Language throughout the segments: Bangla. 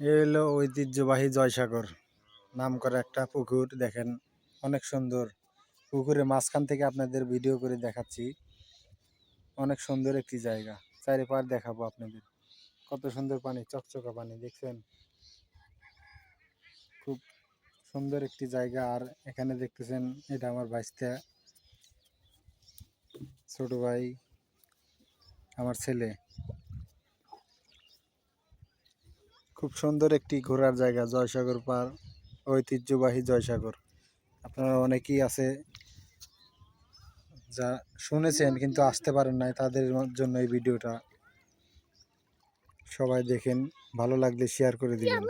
এ হলো ঐতিহ্যবাহী জয়সাগর। নাম করা একটা পুকুর, দেখেন, অনেক সুন্দর। পুকুরের মাঝখান থেকে আপনাদের ভিডিও করে দেখাচ্ছি। অনেক সুন্দর একটি জায়গা। চারিপার দেখাবো আপনাদের। কত সুন্দর পানি, চকচকা পানি, দেখছেন? খুব সুন্দর একটি জায়গা। আর এখানে দেখতেছেন, এটা আমার বাইস্তা ছোট ভাই, আমার ছেলে। খুব সুন্দর একটি ঘোরার জায়গা জয়সাগর পার ঐতিহ্যবাহী জয়সাগর। আপনারা অনেকেই আছে যা শুনেছেন কিন্তু আসতে পারেন নাই তাদের জন্য এই ভিডিওটা। সবাই দেখেন ভালো লাগলে শেয়ার করে দিবেন।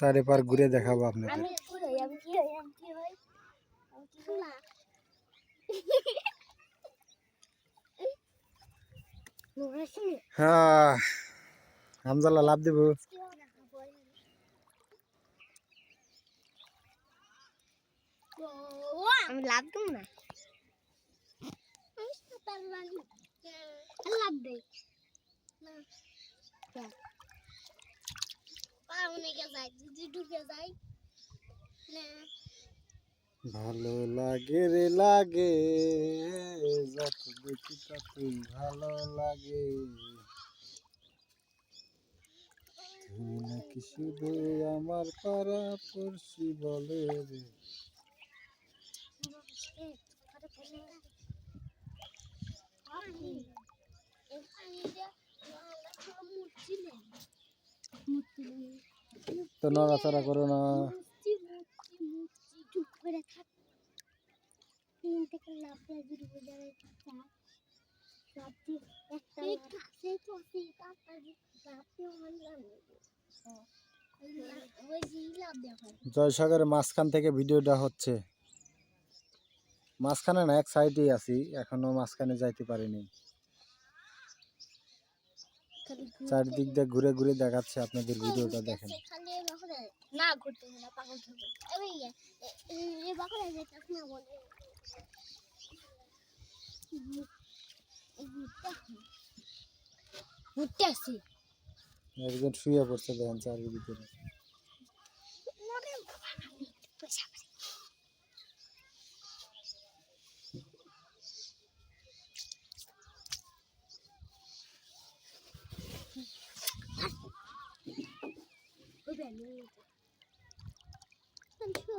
চারিপার ঘুরে দেখাবো আপনাদের আমি কি হই আমি কি হই আমি কি হই আমি কি হই নোরাসিনি হ্যাঁ হামজালা লাভ দেব। আমি লাভ দেব না। লাভ দেই পাউনিকে যাই যদি ঢুকে যাই না। ভালো লাগে রে লাগে, যত দেখি ততই ভালো লাগে। তুই নাকি শুধু আমার পাড়া পড়শি বলে রে। তো নড়াচড়া করো না। জয়সাগরের মাঝখান থেকে ভিডিওটা হচ্ছে। মাঝখানে না এক সাইডেই আছি এখনও মাঝখানে যাইতে পারিনি। চারিদিক দিয়ে ঘুরে ঘুরে দেখাচ্ছে আপনাদের ভিডিওটা দেখেন। না ঘুরতে না পাগল একজন শুয়ে পড়ছে দেখেন চারিদিকে। এই দেখেন ফাটা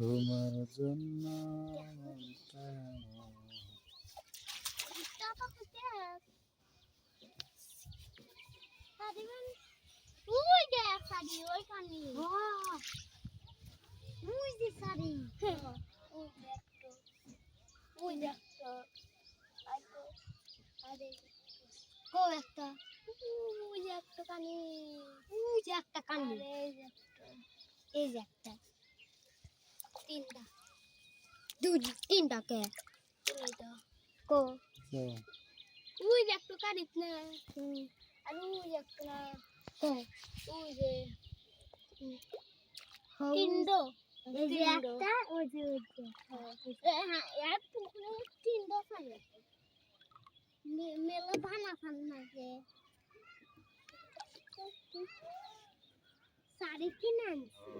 তোমার জন্য একটা একটা কানে একটা কানে এই একটা। তিনটা দুই তিনটা কে কো ওই যে একটা কানিত না আর ওই যে একটা না ওই যে তিনটো এই যে একটা ওই যে ওই যে হ্যাঁ এক পুকুরে তিনটো পানি মেলা ভানা ফান আছে শাড়ি কিনে আনছি